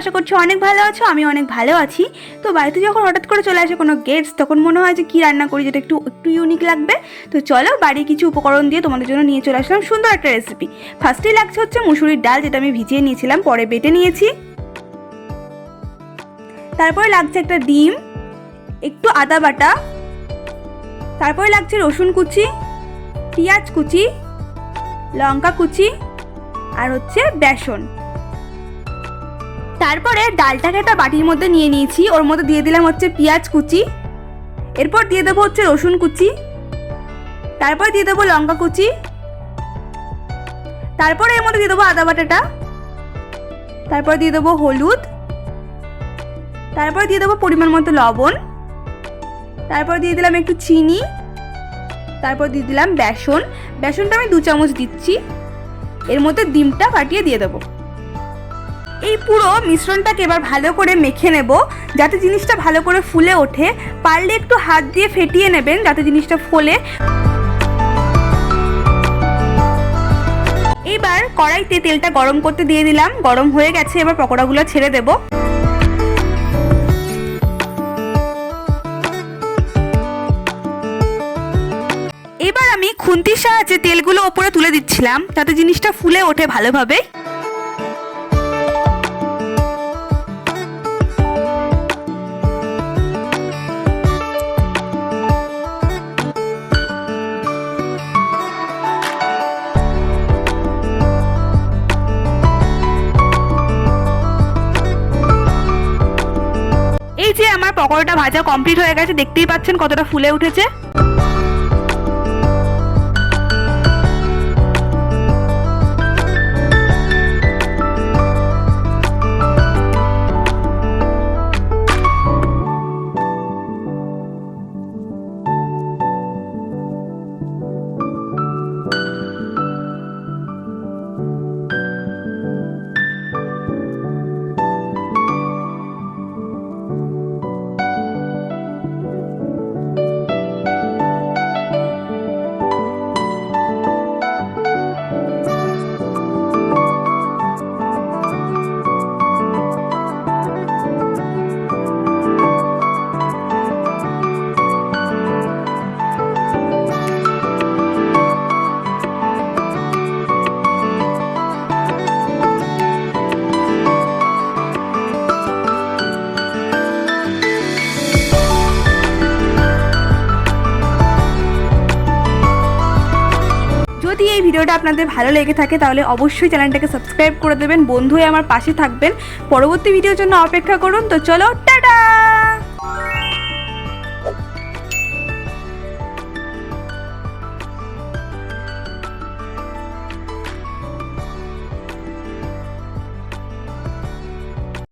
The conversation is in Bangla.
আশা করছি অনেক ভালো আছো আমি অনেক ভালো আছি। তো বাড়িতে যখন হঠাৎ করে চলে আসে কোনো গেস্ট তখন মনে হয় যে কী রান্না করি, যেটা একটু একটু ইউনিক লাগবে। তো চলো, বাড়ির কিছু উপকরণ দিয়ে তোমাদের জন্য নিয়ে চলে আসলাম সুন্দর একটা রেসিপি ফার্স্টেই লাগছে হচ্ছে মুসুরির ডাল, যেটা আমি ভিজিয়ে নিয়েছিলাম, পরে বেটে নিয়েছি। তারপরে লাগছে একটা ডিম, একটু আদা বাটা। তারপরে লাগছে রসুন কুচি, পেঁয়াজ কুচি, লঙ্কা কুচি, আর হচ্ছে বেসন। তারপরে ডালটাকে একটা বাটির মধ্যে নিয়ে নিয়েছি। ওর মধ্যে দিয়ে দিলাম হচ্ছে পেঁয়াজ কুচি। এরপর দিয়ে দেবো হচ্ছে রসুন কুচি। তারপর দিয়ে দেবো লঙ্কা কুচি। তারপরে এর মধ্যে দিয়ে দেবো আদা বাটাটা। তারপর দিয়ে দেবো হলুদ। তারপর দিয়ে দেবো পরিমাণ মতো লবণ। তারপর দিয়ে দিলাম একটু চিনি। তারপর দিয়ে দিলাম বেসন। বেসনটা আমি দু চামচ দিচ্ছি। এর মধ্যে ডিমটা ফাটিয়ে দিয়ে দেবো। এই পুরো মিশ্রণটাকে এবার ভালো করে মেখে নেব, যাতে জিনিসটা ভালো করে ফুলে ওঠে। পারলে একটু হাত দিয়ে ফেটিয়ে নেবেন, যাতে জিনিসটা ফোলে। এবার কড়াইতে তেলটা গরম করতে দিয়ে দিলাম। গরম হয়ে গেছে, এবার পকোড়াগুলো ছেড়ে দেবো। এবার আমি খুন্তির সাহায্যে তেলগুলো ওপরে তুলে দিচ্ছিলাম, যাতে জিনিসটা ফুলে ওঠে ভালোভাবে। পকোড়াটা ভাজা কমপ্লিট হয়ে গেছে দেখতেই পাচ্ছেন কতটা ফুলে উঠেছে। ভিডিওটা আপনাদের ভালো লেগে থাকে, তাহলে অবশ্যই চ্যানেলটাকে সাবস্ক্রাইব করে দেবেন। বন্ধু আমার পাশে থাকবেন। পরবর্তী ভিডিওর জন্য অপেক্ষা করুন। তো চলো, টাটা!